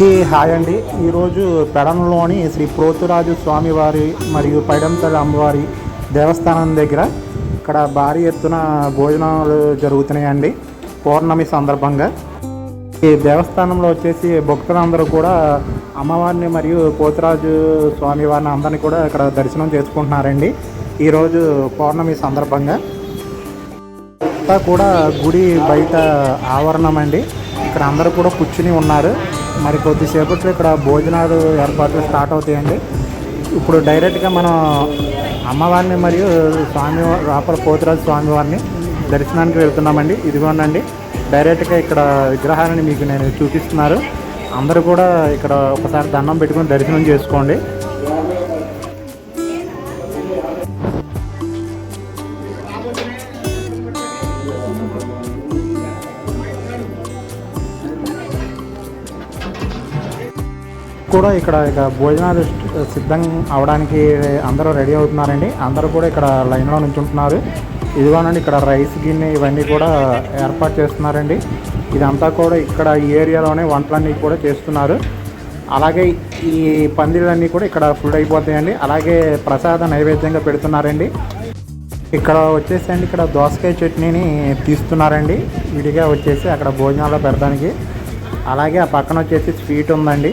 కి హాయ్ అండి. ఈరోజు పెడంలోని శ్రీ పోతురాజు స్వామివారి మరియు పైడంతల అమ్మవారి దేవస్థానం దగ్గర ఇక్కడ భారీ ఎత్తున భోజనాలు జరుగుతున్నాయండి. పౌర్ణమి సందర్భంగా. ఈ దేవస్థానంలో వచ్చేసి భక్తులందరూ కూడా అమ్మవారిని మరియు పోతురాజు స్వామివారిని అందరినీ కూడా ఇక్కడ దర్శనం చేసుకుంటున్నారండి. ఈరోజు పౌర్ణమి సందర్భంగా. అంతా కూడా గుడి బయట ఆవరణం అండి. ఇక్కడ అందరూ కూడా కూర్చుని ఉన్నారు. మరి కొద్దిసేపట్లో ఇక్కడ భోజనాలు ఏర్పాట్లు స్టార్ట్ అవుతాయండి. ఇప్పుడు డైరెక్ట్గా మనం అమ్మవారిని మరియు స్వామి రాపల పోతురాజు స్వామివారిని దర్శనానికి వెళ్తున్నామండి. ఇదిగోనండి డైరెక్ట్గా ఇక్కడ విగ్రహాలని మీకు నేను చూపిస్తున్నారు. అందరూ కూడా ఇక్కడ ఒకసారి దండం పెట్టుకొని దర్శనం చేసుకోండి. కూడా ఇక్కడ ఇక భోజనాలు సిద్ధం అవడానికి అందరూ రెడీ అవుతున్నారండి. అందరూ కూడా ఇక్కడ లైన్లో నుంచుంటున్నారు. ఇదిగోనండి ఇక్కడ రైస్ గిన్నె ఇవన్నీ కూడా ఏర్పాటు చేస్తున్నారండి. ఇదంతా కూడా ఇక్కడ ఈ ఏరియాలోనే వంటలన్నీ కూడా చేస్తున్నారు. అలాగే ఈ పందిళ్ళన్నీ కూడా ఇక్కడ ఫుల్ అయిపోతాయండి. అలాగే ప్రసాద నైవేద్యంగా పెడుతున్నారండి. ఇక్కడ వచ్చేసి అండి ఇక్కడ దోసకాయ చట్నీని తీస్తున్నారండి. విడిగా వచ్చేసి అక్కడ భోజనాల్లో పెడడానికి అలాగే ఆ పక్కన వచ్చేసి స్వీట్ ఉందండి.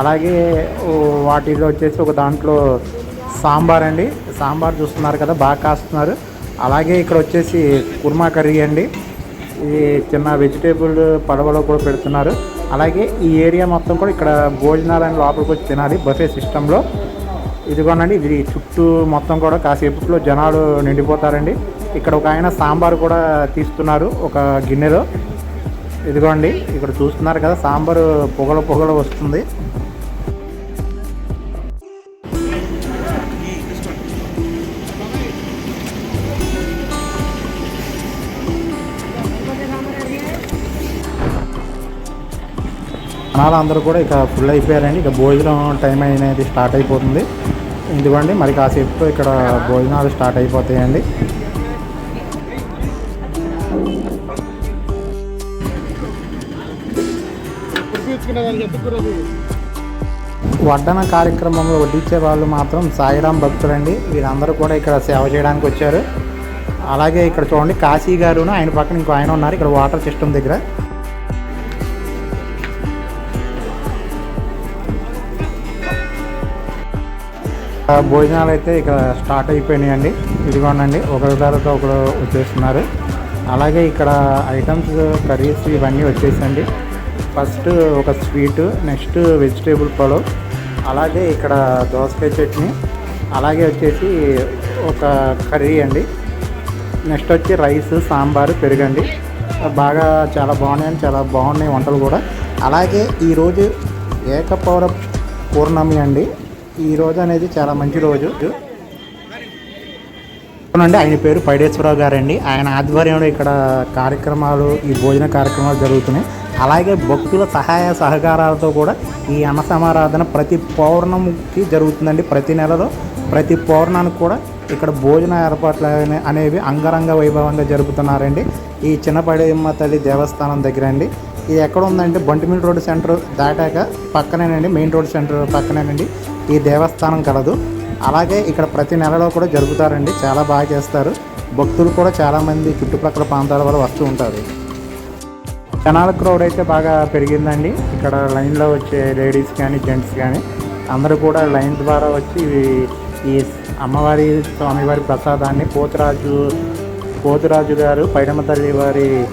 అలాగే వాటిలో వచ్చేసి ఒక దాంట్లో సాంబార్ అండి. సాంబార్ చూస్తున్నారు కదా బాగా కాస్తున్నారు. అలాగే ఇక్కడ వచ్చేసి కుర్మా కర్రీ అండి. ఈ చిన్న వెజిటేబుల్ పడవలో కూడా పెడుతున్నారు. అలాగే ఈ ఏరియా మొత్తం కూడా ఇక్కడ భోజనాలని లోపలికి వచ్చి తినాలి బఫే సిస్టంలో. ఇదిగోనండి ఇది చుట్టూ మొత్తం కూడా కాసేపులో జనాలు నిండిపోతారండి. ఇక్కడ ఒక ఆయన సాంబార్ కూడా తీస్తున్నారు ఒక గిన్నెలో. ఇదిగోండి ఇక్కడ చూస్తున్నారు కదా సాంబారు పొగల పొగల వస్తుంది. జనాలు అందరూ కూడా ఇక ఫుల్ అయిపోయారండి. ఇక భోజనం టైం అనేది స్టార్ట్ అయిపోతుంది. ఇదిగోండి మరి కాసేపు ఇక్కడ భోజనాలు స్టార్ట్ అయిపోతాయండి. వడ్డన కార్యక్రమంలో వడ్డించే వాళ్ళు మాత్రం సాయిరాం భక్తులండి. వీరందరూ కూడా ఇక్కడ సేవ చేయడానికి వచ్చారు. అలాగే ఇక్కడ చూడండి కాశీ గారును ఆయన పక్కన ఇంకో ఆయన ఉన్నారు ఇక్కడ వాటర్ సిస్టమ్ దగ్గర. భోజనాలు అయితే ఇక్కడ స్టార్ట్ అయిపోయినాయండి. ఇదిగోనండి ఒకరి తర్వాత ఒకరు వచ్చేస్తున్నారు. అలాగే ఇక్కడ ఐటమ్స్ కర్రీస్ ఇవన్నీ వచ్చేసండి ఫస్ట్ ఒక స్వీట్ నెక్స్ట్ వెజిటేబుల్ పలావ్ అలాగే ఇక్కడ దోసకాయ చట్నీ అలాగే వచ్చేసి ఒక కర్రీ అండి. నెక్స్ట్ వచ్చి రైస్ సాంబారు పెరుగండి బాగా చాలా బాగున్నాయని చాలా బాగున్నాయి వంటలు కూడా. అలాగే ఈరోజు ఏకపౌర పూర్ణమి అండి. ఈ రోజు అనేది చాలా మంచి రోజు. అండి ఆయన పేరు పైడేశ్వరరావు గారండి. ఆయన ఆధ్వర్యంలో ఇక్కడ కార్యక్రమాలు ఈ భోజన కార్యక్రమాలు జరుగుతున్నాయి. అలాగే భక్తుల సహాయ సహకారాలతో కూడా ఈ అన్నసమారాధన ప్రతి పౌర్ణమికి జరుగుతుందండి. ప్రతి నెలలో ప్రతి పౌర్ణానికి కూడా ఇక్కడ భోజన ఏర్పాట్లు అనేవి అంగరంగ వైభవంగా జరుపుతున్నారండి. ఈ చిన్నపడేమ్మ తల్లి దేవస్థానం దగ్గర అండి ఇది ఎక్కడ ఉందంటే బంటిమిల్ రోడ్ సెంటర్ దాటాక పక్కనేనండి. మెయిన్ రోడ్ సెంటర్ పక్కనేనండి. ఈ దేవస్థానం కలదు. అలాగే ఇక్కడ ప్రతి నెలలో కూడా జరుపుతారండి. చాలా బాగా చేస్తారు. భక్తులు కూడా చాలామంది చుట్టుపక్కల ప్రాంతాల వల్ల వస్తూ ఉంటారు. జనాల క్రౌడ్ అయితే బాగా పెరిగిందండి. ఇక్కడ లైన్లో వచ్చే లేడీస్ కానీ జెంట్స్ కానీ అందరూ కూడా లైన్ ద్వారా వచ్చి ఈ- అమ్మవారి స్వామివారి ప్రసాదాన్ని పోతురాజు పోతురాజు గారు పైడమ తల్లి వారి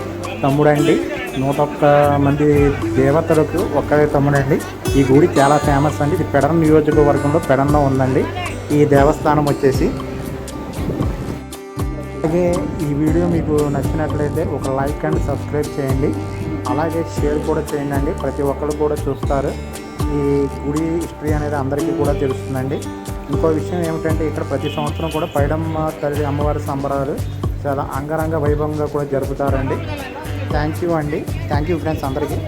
తమ్ముడండి. నూట ఒక్క మంది దేవతలకు ఒక్కరే తమ్ముడండి. ఈ గుడి చాలా ఫేమస్ అండి. ఇది పెడన్ నియోజకవర్గంలో పెడన్లో ఉందండి. ఈ దేవస్థానం వచ్చేసి అలాగే ఈ వీడియో మీకు నచ్చినట్లయితే ఒక లైక్ అండ్ సబ్స్క్రైబ్ చేయండి. అలాగే షేర్ కూడా చేయండి. అండి ప్రతి ఒక్కరు కూడా చూస్తారు. ఈ గుడి హిస్టరీ అనేది అందరికీ కూడా తెలుస్తుందండి. ఇంకో విషయం ఏమిటంటే ఇక్కడ ప్రతి సంవత్సరం కూడా పైడమ్మ తల్లి అమ్మవారి సంబరాలు చాలా అంగరంగ వైభవంగా కూడా జరుపుతారండి. థ్యాంక్ యూ అండి. థ్యాంక్ యూ ఫ్రెండ్స్ అందరికీ.